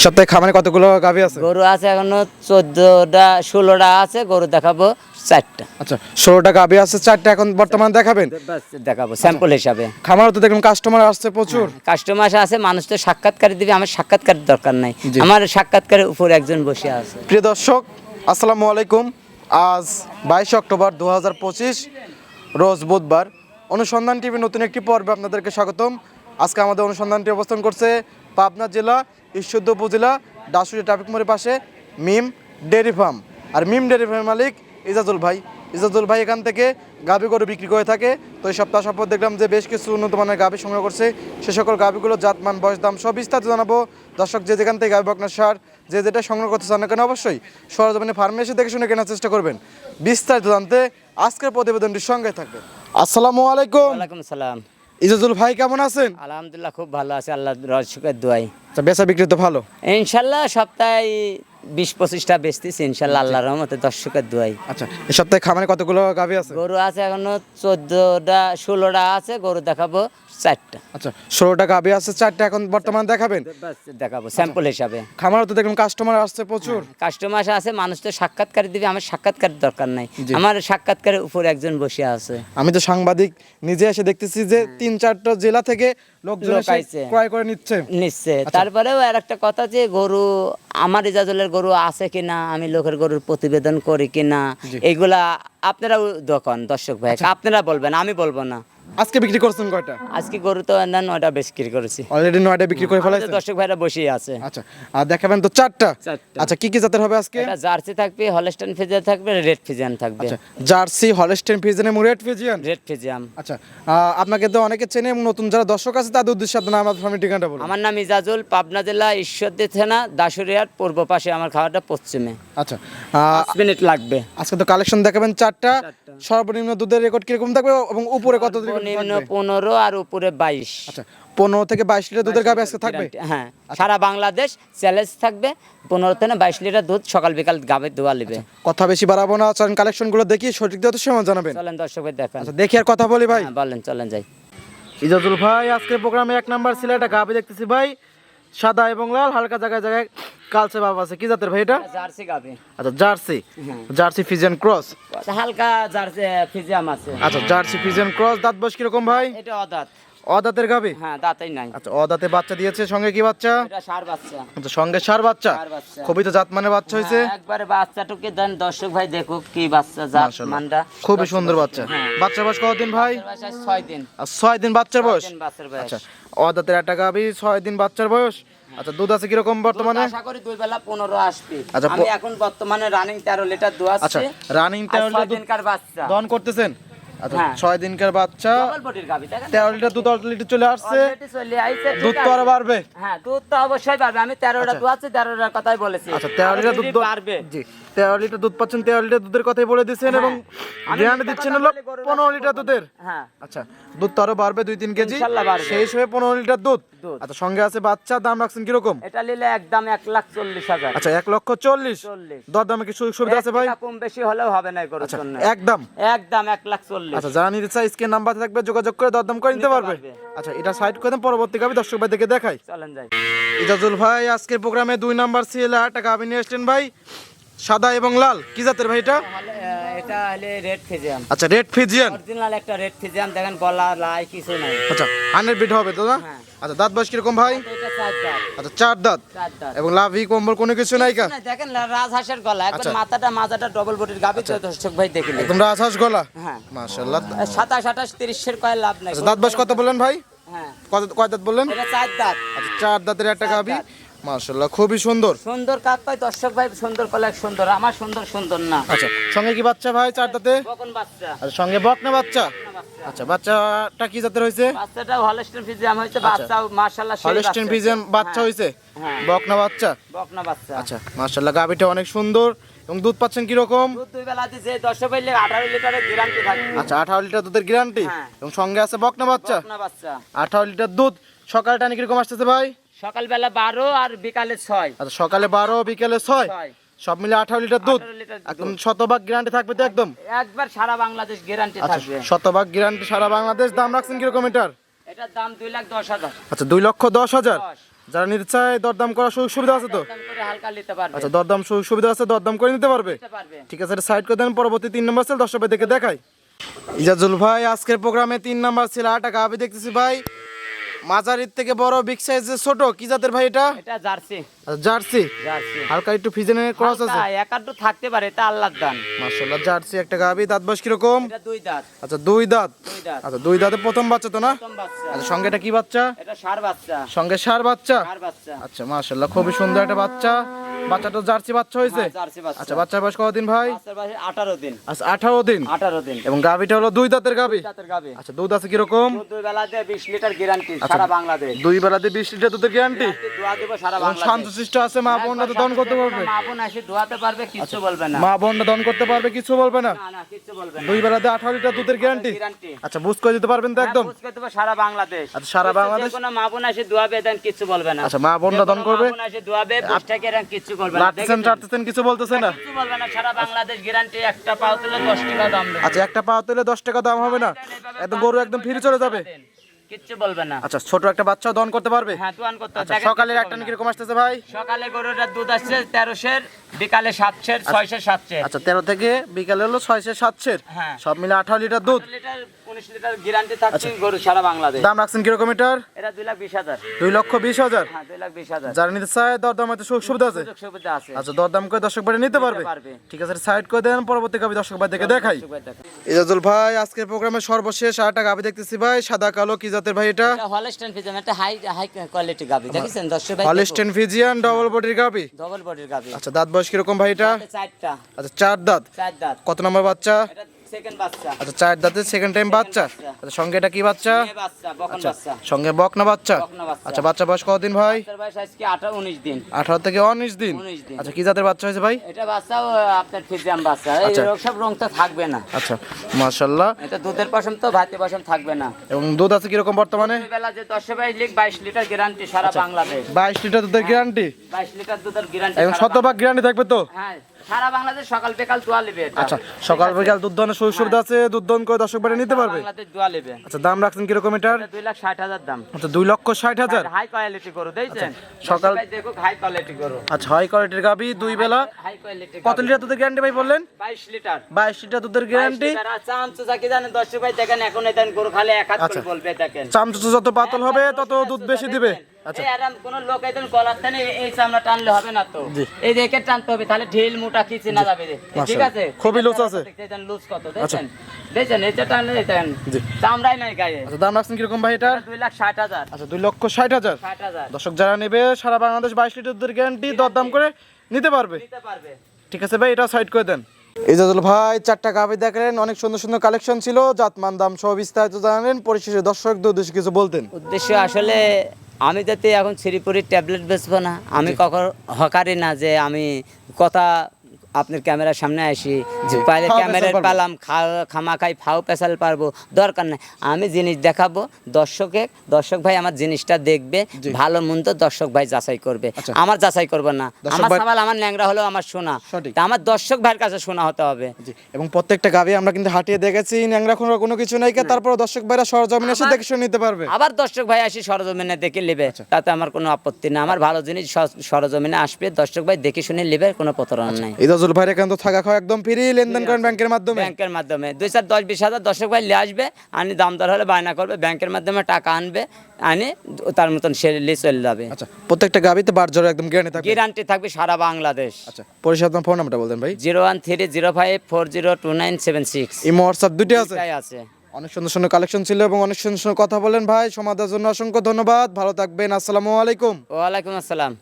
সপ্তাহে খামারে কতগুলো গাভী আছে? গরু আছে এখনও চোদ্দটা ষোলোটা আছে গরু দেখাবো চারটা। আচ্ছা ষোলোটা গাভী আছে চারটা এখন বর্তমান দেখাবেন? দেখাবো স্যাম্পল হিসাবে। খামারও তো দেখলাম কাস্টমার আসছে প্রচুর। কাস্টমার আছে মানুষ তো সাক্ষাৎকার দিবে আমার সাক্ষাৎকার দরকার নাই। আমার সাক্ষাৎকারের উপর একজন বসে আছে। প্রিয় দর্শক আসসালামু আলাইকুম। আজ বাইশে অক্টোবর দু হাজার পঁচিশ রোজ বুধবার। অনুসন্ধান টিভির নতুন একটি পর্বে আপনাদেরকে স্বাগতম। আজকে আমাদের অনুসন্ধানটি অবস্থান করছে পাবনা জেলা ঈশ্বরদ উপজেলা ডাসুরি ট্রাফিক মোড়ের পাশে মিম ডেয়ারি ফার্ম। আর মিম ডেয়ারি ফার্মের মালিক ইজাজুল ভাই। ইজাজুল ভাই এখান থেকে গাভী গরু বিক্রি করে থাকে। তো এই সপ্তাহ সপ্তাহ দেখলাম যে বেশ কিছু উন্নত মানের গাভী সংগ্রহ করছে। সে সকল গাভীগুলো জাতমান, বয়স দাম সব বিস্তারিত জানাব। দর্শক, যে যেখান থেকে গাভী বকনার সার, যে যেটা সংগ্রহ করতে চান না কেন অবশ্যই সরজমিনে ফার্মে এসে দেখে শুনে কেনার চেষ্টা করবেন। বিস্তারিত জানতে আজকের প্রতিবেদনটির সঙ্গে থাকবে আসসালামু আলাইকুম। ওয়ালাইকুম সালাম ইজাজুল ভাই কেমন আছেন? আলহামদুলিল্লাহ খুব ভালো আছে। আল্লাহ রসুকের দোয়াই। বেচা বিক্রি তো ভালো। ইনশাল্লাহ সপ্তাহে বিশ পঁচিশটা বেচতেছি ইনশাল্লাহ আল্লাহর রহমতে দর্শকের দোয়াই আচ্ছা এই সপ্তাহে খামারে কতগুলো গাভী আছে? গরু আছে এখনও চোদ্দটা ষোলোটা আছে গরু দেখাবো চারটা। আচ্ছা ষোলোটা গাভী আছে চারটে এখন বর্তমান দেখাবেন? দেখাবো স্যাম্পল হিসাবে। খামারও তো দেখলাম কাস্টমার আসছে প্রচুর। কাস্টমার আছে মানুষ তো সাক্ষাৎকার দিবে আমার সাক্ষাৎকার দরকার নাই। আমার সাক্ষাৎকারের উপর একজন বসে আছে। আমি তো সাংবাদিক নিজে এসে দেখতেছি যে তিন চারটা জেলা থেকে লোকজন লোক এসে আইছে। ক্রয় করে নিচ্ছে। নিশ্চয় তারপরেও আর একটা কথা যে গরু আমার ইজাজলের গরু আছে কিনা আমি লোকের গরুর প্রতিবেদন করি কিনা এইগুলা আপনারা দোকান দর্শক ভাই। আপনারা বলবেন আমি বলব না। আজকে বিক্রি করছেন কয়টা? আজকে গরু তো না নয়টা বিক্রি করেছি। অলরেডি নয়টা বিক্রি করে আমাদের দর্শক ভাইরা বসেই আছে। আচ্ছা আর দেখাবেন তো চারটা। আচ্ছা কি কি জাতের হবে আজকে? এটা জার্সি থাকবে হলস্টাইন ফিজিয়ান থাকবে রেড ফিজিয়ান থাকবে। আচ্ছা জার্সি হলস্টেন ফিজিয়ান এবং রেড ফিজিয়ান? রেড ফিজিয়াম আচ্ছা আপনাকে তো অনেকে চেনে এবং নতুন যারা দর্শক আছে তাদের উদ্দেশ্যে আপনার আমার ফার্মের ঠিকানাটা বলুন। আমার নাম ইজাজুল পাবনা জেলা ঈশ্বরদী থানা দাসুরিয়ার পূর্ব পাশে আমার খাওয়াটা পশ্চিমে। আচ্ছা আহ, পাঁচ মিনিট লাগবে। আজকে তো কালেকশন দেখাবেন চারটা। সর্বনিম্ন দুধের রেকর্ড কীরকম থাকবে এবং উপরে কত record নিম্ন থাকবে? পনেরো আর উপরে বাইশ। আচ্ছা পনেরো থেকে বাইশ লিটার দুধের গাবে আজকে থাকবে? হ্যাঁ সারা বাংলাদেশ চ্যালেঞ্জ থাকবে পনেরো থেকে বাইশ লিটার দুধ সকাল বিকাল গাবে দোয়া নেবে। কথা বেশি বাড়াবো না চলেন কালেকশনগুলো দেখি সঠিক সময় জানাবেন। চলেন দর্শকের দেখেন। আচ্ছা দেখি আর কথা বলি ভাই। হ্যাঁ, বলেন চলেন যাই। ইজাজুল ভাই আজকের প্রোগ্রামে এক নাম্বার ছিল একটা গাবি দেখতেছি ভাই। সাদা এবং লাল হালকা জায়গায় জায়গায় কালচে ভাব আছে। কি জাতের ভাই এটা? জার্সি গাবে। আচ্ছা জার্সি। Jersey Friesian cross? হালকা জার্সি ফিজিয়াম আছে। আচ্ছা জার্সি ফিজিয়ান ক্রস। দাঁত বয়স কীরকম ভাই? এটা অদাত। অদাঁতের গাবি? হ্যাঁ দাঁতেই নাই। আচ্ছা অদাঁতে বাচ্চা দিয়েছে সঙ্গে কি বাচ্চা? এটা সার বাচ্চা। আচ্ছা সঙ্গে সার বাচ্চা। খুবই তো জাত মানে বাচ্চা হয়েছে। হ্যাঁ, একবারে বাচ্চাটুকে দেন দর্শক ভাই দেখুক কি বাচ্চা জাত মানটা। খুবই সুন্দর বাচ্চা। হ্যাঁ। বাচ্চার বয়স কতদিন ভাই? ছয় দিন। আর ছয় দিন বাচ্চার বয়স? বাচ্চার বয়স। আচ্ছা অদাঁতের একটা গাবি ছয় দিন বাচ্চার বয়স? আচ্ছা দুধ আছে কীরকম বর্তমানে? আশা করি দুই বেলা পনেরো আসবে। আচ্ছা, আমি এখন বর্তমানে রানিং তেরো লিটার দু আচ্ছা রানিং আর তেরো ছয় লিটার দুধ বাচ্চা। দহন করতেছেন? আচ্ছা হ্যাঁ। ছয় দিনকার বাচ্চা? তেরো লিটার দুধ অলরেডি চলে আসছে। Already চলে ঠিক দুধ তো আরও বাড়বে। হ্যাঁ দুধ তো অবশ্যই বাড়বে। আমি তেরোটা দুধ আছে তেরোটার কথাই বলেছি। আচ্ছা তেরো লিটার দুধ বাড়বে। জি তেরো লিটার দুধ পাচ্ছেন তেরো লিটার দুধের কথাই বলে দিচ্ছেন এবং আমি গ্যারান্টি দিচ্ছেন হলো পনেরো লিটার দুধের। হ্যাঁ। আচ্ছা দুধ তো আরও বাড়বে দুই তিন কেজি। শেষ হয়ে সেই হিসেবে পনেরো লিটার দুধ। দুধ। আচ্ছা সঙ্গে আছে বাচ্চা দাম রাখছেন কীরকম? এটা নিলে একদম এক লাখ চল্লিশ হাজার। আচ্ছা এক লক্ষ চল্লিশ। চল্লিশ। দর দামে কি সুযোগ সুবিধা আছে ভাই? কম বেশি হলেও হবে না গরুর আচ্ছা জন্য। একদম। একদম এক লাখ চল্লিশ। আচ্ছা যারা নিতে চাই স্ক্রিন নাম্বার থাকবে যোগাযোগ করে দরদাম করে নিতে পারবে। আচ্ছা এটা সাইড করে দেন পরবর্তী গাবি দর্শক ভাই দেখে দেখাই। চলেন যাই। ইজাজুল ভাই আজকের প্রোগ্রামে দুই নাম্বার সিএল একটা গাবি নিয়ে ভাই। সাদা এবং লাল কি জাতের ভাই এটা? এটা হলে রেড ফিজিয়াম আচ্ছা রেড ফিজিয়ান অরিজিনাল একটা রেড ফিজিয়াম দেখেন গলা লাই কিছু নাই। আচ্ছা হান্ড্রেড বিট হবে হ্যাঁ। আচ্ছা দাঁত বয়স কীরকম ভাই? আচ্ছা চার দাঁত। এবং লাভি কম্বল কোনো কিছু নাই কা? দেখেন রাজহাঁসের গলা। একবার আচ্ছা। মাথাটা মাথাটা ডবল বডির গাবি তো দর্শক ভাই দেখলে একদম রাজহাঁস গলা? হ্যাঁ। মাশাআল্লাহ। সাতাশ আঠাশ তিরিশের কয় লাভ নাই। আচ্ছা দাঁত বয়স কত বললেন ভাই? হ্যাঁ। কত কয় দাঁত বললেন? এটা চার দাঁত। আচ্ছা চার দাঁতের একটা গাবি। মাশাআল্লাহ খুবই সুন্দর। সুন্দর কাক পাই দর্শক ভাই সুন্দর কলে সুন্দর আমার সুন্দর সুন্দর না। আচ্ছা সঙ্গে কি বাচ্চা ভাই চার দাঁতে কখন বাচ্চা। আর সঙ্গে বকনা বাচ্চা? আচ্ছা বাচ্চাটা কি জাতের হয়েছে? বাচ্চাটা হলস্টেন ফিজিয়াম হয়েছে বাচ্চাও মাশাআল্লাহ সেই হলস্টেন বাচ্চা। ফিজিয়ান বাচ্চা হ্যাঁ, হয়েছে? হ্যাঁ। বকনা বাচ্চা? বকনা বাচ্চা। আচ্ছা মাশাআল্লাহ গাবিটা অনেক সুন্দর এবং দুধ পাচ্ছেন কি রকম দুধ দুই বেলা যে দশ পাইলে আঠারো লিটারের গ্যারান্টি থাকবে। আচ্ছা আঠারো লিটার দুধের গ্যারান্টি হ্যাঁ। এবং সঙ্গে আছে বকনা বাচ্চা? বকনা বাচ্চা। আঠারো লিটার দুধ সকালটা টানি কীরকম আসতেছে ভাই? সকালবেলা বারো আর বিকালে ছয়। আচ্ছা সকালে বারো বিকেলে ছয়? সব মিলে আঠারো লিটার দুধ? একদম শতভাগ গ্যারান্টি থাকবে তো একদম? একবার সারা বাংলাদেশ গ্যারান্টি আচ্ছা থাকবে। শতভাগ গ্যারান্টি সারা বাংলাদেশ দাম রাখছেন কীরকম এটার? এটার দাম দুই লাখ দশ হাজার। আচ্ছা দুই লক্ষ দশ হাজার? যারা নিতে চায় দরদাম করার সুযোগ সুবিধা আছে তো? আচ্ছা দরদাম সুযোগ সুবিধা আছে দরদাম করে নিতে পারবে? ঠিক আছে সাইড করে দেন পরবর্তী তিন নম্বর সেল দশ দেখে দেখাই। ইজাজুল ভাই আজকের প্রোগ্রামে তিন নাম্বার ছিল আট টাকা আমি দেখতেছি ভাই। মাঝারির থেকে বড় বিগ সাইজের ছোট কি জাতের ভাই এটা? এটা জার্সি। আচ্ছা, জার্সি? জার্সি। হালকা একটু ফিজেনের ক্রস আছে। একাটু থাকতে পারে এটা আল্লাহর দান। মাশাআল্লাহ জার্সি একটা গাবি দাঁত বয়স কীরকম? এটা দুই দাঁত। আচ্ছা দুই দাঁত। দুই দাঁত। আচ্ছা দুই দাঁতে প্রথম বাচ্চা তো না? প্রথম বাচ্চা। আচ্ছা সঙ্গে এটা কি বাচ্চা? এটা সার বাচ্চা। সঙ্গে সার বাচ্চা? সার বাচ্চা। আচ্ছা মাশাআল্লাহ খুবই সুন্দর একটা বাচ্চা। বাচ্চাটা জার্সি বাচ্চা হয়েছে? হ্যাঁ, আচ্ছা বাচ্চার বয়স কতদিন ভাই? আঠারো দিন। আচ্ছা আঠারো দিন? আঠারো দিন। এবং গাবিটা হলো দুই দাঁতের গাবে আচ্ছা দুধ আছে কীরকম? দুই বেলা বিশ লিটার গ্যারান্টি সারা বাংলাদেশ। দুই বেলাতে বিশ লিটার দুধের গ্যারান্টি শান্ত শিষ্ট আছে মা বোনরা তো দন করতে পারবে? মা বোন এসে ধোয়াতে পারবে কিচ্ছু বলবে না। মা বোনরা দন করতে পারবে কিছু বলবে না? দুই বেলাতে আঠারো লিটার দুধের গ্যারান্টি গ্যারান্টি আচ্ছা বুঝ করে দিতে পারবেন তো একদম? সারা বাংলাদেশ। আচ্ছা, সারা বাংলাদেশ? কোনো মা বোন এসে দোয়াবে দেন কিচ্ছু বলবে না। আচ্ছা, মা বোনরা দন করবে? দোয়াবে বসে থেকে করবে না। লাটতেছেন দেখেছেন? কিছু বলতেছে না? কিচ্ছু বলবে না সারা বাংলাদেশ গ্যারান্টি একটা পাও তুলে দশ টাকা দাম আচ্ছা একটা পাওয়া তুলে দশ টাকা দাম হবে না? একদম গরু একদম ফিরে চলে যাবে। কিচ্ছু বলবে না। আচ্ছা ছোট একটা বাচ্চাও দন করতে পারবে? হ্যাঁ করতে আচ্ছা সকালের একটা। আসতেছে ভাই? সকালে গরুটার দুধ আসছে তেরোশের বিকালে সাতশের ছয়শের সাতশের। আচ্ছা তেরো থেকে বিকালে হলো ছয়শো সাতশের? হ্যাঁ। সব মিলে আঠারো লিটার দুধ? লিটার উনিশ লিটার গ্যারান্টি থাকছে গরু সারা বাংলাদেশ। দাম রাখছেন কীরকম মিটার? এটা দুই লাখ বিশ হাজার। দুই লক্ষ বিশ হাজার? হ্যাঁ দুই লাখ বিশ হাজার। যারা নিতে চায় দরদাম হয়তো সুযোগ সুবিধা আছে। সুযোগ সুবিধা আছে। আচ্ছা দরদাম করে দর্শক বাড়ি নিতে পারবে। ঠিক আছে সাইড করে দেন পরবর্তী কবি দর্শক বাড়ি দেখে দেখাই। ইজাজুল ভাই আজকের প্রোগ্রামের সর্বশেষ গাবি দেখতেছি ভাই সাদা কালো কি জাতের ভাই এটা? হলস্টেন ফিজিয়ান একটা হাই হাই কোয়ালিটি গাবি। দেখেছেন দর্শক ভাই? হলস্টেন ফিজিয়ান ডবল বডির গাবি? ডাবল বডির গাবি। আচ্ছা দাঁত বয়স কীরকম ভাই এটা চারটা। আচ্ছা চার দাঁত। চার দাঁত। কত নম্বর বাচ্চা? এটা সেকেন্ড বাচ্চা। আচ্ছা চার দাঁতের সেকেন্ড টাইম বাচ্চা? বাচ্চা। আচ্ছা সঙ্গে এটা কি বাচ্চা? মেয়ে বাচ্চা বকন বাচ্চা। সঙ্গে বকনা বাচ্চা? আচ্ছা বাচ্চা বয়স কতদিন ভাই? বয়স আজকে আঠারো উনিশ দিন। আঠারো থেকে উনিশ দিন? আচ্ছা কি জাতের বাচ্চা হয়েছে ভাই? এটা বাচ্চাও আপনার ফিজিয়াম বাচ্চা। এই আচ্ছা। সব রং তো থাকবে না। আচ্ছা মাশাল্লাহ এটা দুধের পশম তো ভাতে পশম থাকবে না। এবং দুধ আছে কীরকম বর্তমানে? বেলা যে দশ বাই লিখ বাইশ লিটার গ্যারান্টি সারা আচ্ছা। বাংলাদেশ। বাইশ লিটার দুধের গ্যারান্টি বাইশ লিটার দুধের গ্যারান্টি এবং শতভাগ গ্যারান্টি থাকবে তো? হ্যাঁ। সারা বাংলাদেশ সকাল বিকাল দোয়া নেবে আচ্ছা সকাল বিকাল দুধ সুযোগ সুবিধা আছে? দুধ দন করে দর্শক বাড়ি নিতে পারবে? বাংলাদেশ দোয়া নেবে আচ্ছা দাম রাখছেন কীরকম এটার? দুই লাখ ষাট হাজার দাম। আচ্ছা দুই লক্ষ ষাট হাজার। হাই কোয়ালিটি দেখছেন? সকাল- হাই কোয়ালিটি গরু। আচ্ছা হাই কোয়ালিটির গাবি দুই বেলা। হাই কোয়ালিটি কত লিটার দুধের গ্যারান্টি ভাই বললেন? বাইশ লিটার। বাইশ লিটার দুধের গ্যারান্টি চামচু চাকি জানেন দশ ভাই দেখেন এখন দেন গরু খালে এক হাত করে আচ্ছা। বলবে দেখেন। চামচুচু যত পাতল হবে তত দুধ বেশি দিবে। কোন লোক একদম গলার টানে এই চামড়া টানলে হবে না তো। এই দেখে টানতে হবে তাহলে ঢিল মোটা কিছু না যাবে ঠিক আছে? খুবই লুজ আছে। দেখছেন লুজ কত দেখছেন দেখছেন এটা টানলে দেখেন চামড়াই নাই গায়ে। আচ্ছা দাম রাখছেন কীরকম ভাই এটার দুই লাখ ষাট হাজার। আচ্ছা দুই লক্ষ ষাট হাজার। দর্শক যারা নেবে সারা বাংলাদেশ বাইশ লিটার দুধের গ্যারান্টি দরদাম করে নিতে পারবে। ঠিক আছে ভাই এটা সাইড করে দেন। ইজাজুল ভাই চারটা গাভি দেখলেন অনেক সুন্দর সুন্দর কালেকশন ছিল জাতমান দাম সব বিস্তারিত জানালেন পরিশেষে দর্শকদের উদ্দেশ্যে কিছু বলতেন। উদ্দেশ্য আসলে আমি যাতে এখন শ্রীপুরের ট্যাবলেট বেচবো না আমি কখনো হকারি না যে আমি কথা আপনার ক্যামেরার সামনে আসি পাইলে ক্যামেরার পালাম খা- খামা খাই ফাও পেশাল পারব দরকার নাই। আমি জিনিস দেখাবো দর্শকে দর্শক ভাই আমার জিনিসটা দেখবে ভালো মন্দ দর্শক ভাই যাচাই করবে। আচ্ছা। আমার যাচাই করবে না। আমার ভাই- আমার ন্যাংরা হলেও আমার শোনা আমার দর্শক ভাইয়ের কাছে শোনা হতে হবে। এবং প্রত্যেকটা গাভি আমরা কিন্তু হাঁটিয়ে দেখেছি ন্যাংরা কোনো কোনো কিছু নাই তারপর দর্শক ভাইরা সরজমিনে এসে দেখে শুনে নিতে পারবে। আবার দর্শক ভাই আসি সরজমিনে দেখে নেবে। আচ্ছা। তাতে আমার কোনো আপত্তি না আমার ভালো জিনিস সরজমিনে আসবে দর্শক ভাই দেখে শুনে নেবে কোনো প্রতারণা আচ্ছা। নাই। ইজাজুল ভাইয়ের এখান তো থাকা খাওয়া একদম ফ্রি লেনদেন করেন ব্যাংকের মাধ্যমে? ব্যাংকের মাধ্যমে। দুই চার দশ বিশ হাজার দর্শক ভাই নিয়ে আসবে আনি দাম দর হলে বায়না করবে ব্যাংকের মাধ্যমে টাকা আনবে আনি তার মতন সে নিয়ে চলে যাবে। আচ্ছা প্রত্যেকটা গাভিতে বার জ্বর একদম গ্যারান্টি থাকবে? গ্যারান্টি থাকবে সারা বাংলাদেশ। আচ্ছা পরিষদ ফোন নাম্বারটা বলতেন ভাই। Zero one three zero five four zero two nine seven six. Imo WhatsApp দুটি আছে? আছে। অনেক সুন্দর সুন্দর কালেকশন ছিল এবং অনেক সুন্দর সুন্দর কথা বলেন ভাই। সমাজের জন্য অসংখ্য ধন্যবাদ। ভালো থাকবেন। আসসালামু আলাইকুম। ওয়ালাইকুম আসসালাম।